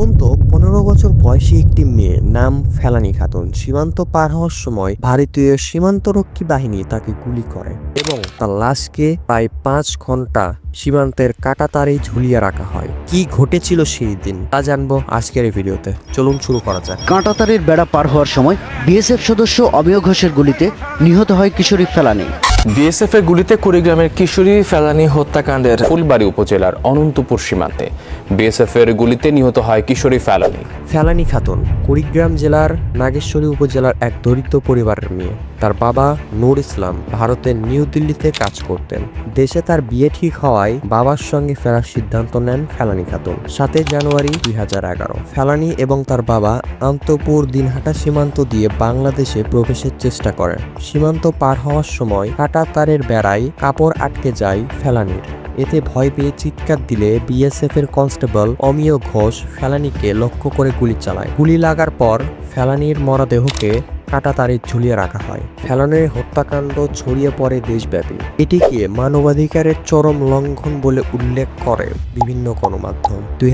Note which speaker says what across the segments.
Speaker 1: ভাবুন তো পনেরো বছর বয়সী একটি মেয়ে নাম ফেলানি খাতুন। সীমান্ত পার হওয়ার সময় ভারতীয় সীমান্তরক্ষী বাহিনী তাকে গুলি করে এবং তার লাশকে প্রায় পাঁচ ঘণ্টা সীমান্তের কাটাতারে ঝুলিয়ে রাখা হয়। কি ঘটেছিল সেই দিন তা জানব আজকের এই ভিডিওতে। চলুন শুরু করা যাক।
Speaker 2: কাঁটাতারের বেড়া পার হওয়ার সময় বিএসএফ সদস্য অমিয় ঘোষের গুলিতে নিহত হয় কিশোরী ফেলানি।
Speaker 3: বিএসএফ এর গুলিতে কুড়িগ্রামের কিশোরী ফেলানি হত্যাকাণ্ডের ফুলবাড়ি উপজেলার অনন্তপুর সীমান্তে। বিএসএফ এর গুলিতে নিহত হয় কিশোরী ফেলানি।
Speaker 1: ফেলানি খাতুন। কুড়িগ্রাম জেলার নাগেশ্বরী উপজেলার এক দরিদ্র পরিবারের মেয়ে। তার বাবা নূর ইসলাম ভারতের নিউ দিল্লিতে কাজ করতেন। দেশে তার বিয়ে ঠিক হওয়ায় বাবার সঙ্গে ফেরার সিদ্ধান্ত নেন ফেলানি খাতুন। সাতই জানুয়ারি দুই হাজার এগারো। ফেলানি এবং তার বাবা আন্তপুর দিনহাটা সীমান্ত দিয়ে বাংলাদেশে প্রবেশের চেষ্টা করেন। সীমান্ত পার হওয়ার সময় কাটা তারের বেড়ায় কাপড় আটকে যায় ফেলানির। এতে ভয় পেয়ে চিৎকার দিলে বিএসএফ এর কনস্টেবল অমিয় ঘোষ ফেলানিকে লক্ষ্য করে গুলি চালায়। গুলি লাগার পর ফেলানির মরদেহকে কাটা তারে ঝুলিয়ে রাখা হয়। ফেলানির হত্যাকাণ্ড ছড়িয়ে পড়ে দেশব্যাপী। এটিকে মানবাধিকারের চরম লঙ্ঘন বলে উল্লেখ করে বিভিন্ন গণমাধ্যম। দুই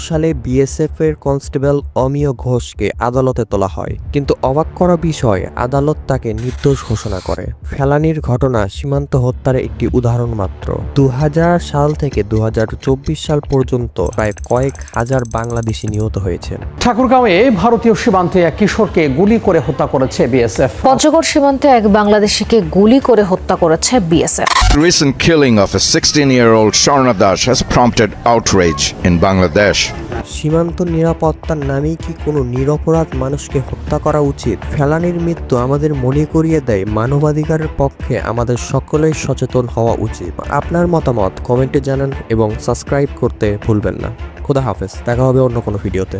Speaker 1: সালে বিএসএফ এর কনস্টেবল অমিয় ঘোষকে আদালতে তোলা হয়। কিন্তু অবাক করা বিষয়, আদালত তাকে নির্দোষ ঘোষণা করে। ফেলানির ঘটনা সীমান্ত হত্যার একটি উদাহরণ মাত্র। দু হাজার সাল থেকে দু হাজার চব্বিশ সাল পর্যন্ত প্রায় কয়েক হাজার বাংলাদেশি নিহত হয়েছেন।
Speaker 4: ঠাকুরগাঁওয়ে ভারতীয় সীমান্তে এক কিশোরকে গুলি করে হত্যা করেছে বিএসএফ
Speaker 5: পঞ্চগড় সীমান্তে এক বাংলাদেশিকে গুলি করে হত্যা করেছে BSF
Speaker 6: recent killing of a 16-year-old Sharna Dash has prompted outrage in Bangladesh.
Speaker 1: সীমান্ত নিরাপত্তার নামেই কি কোনো নিরপরাধ মানুষকে হত্যা করা উচিত? ফেলানির মৃত্যু আমাদের মনে করিয়ে দেয় মানবাধিকারের পক্ষে আমাদের সকলেই সচেতন হওয়া উচিত। আপনার মতামত কমেন্টে জানান এবং সাবস্ক্রাইব করতে ভুলবেন না। খোদা হাফেজ দেখা হবে অন্য কোনো ভিডিওতে।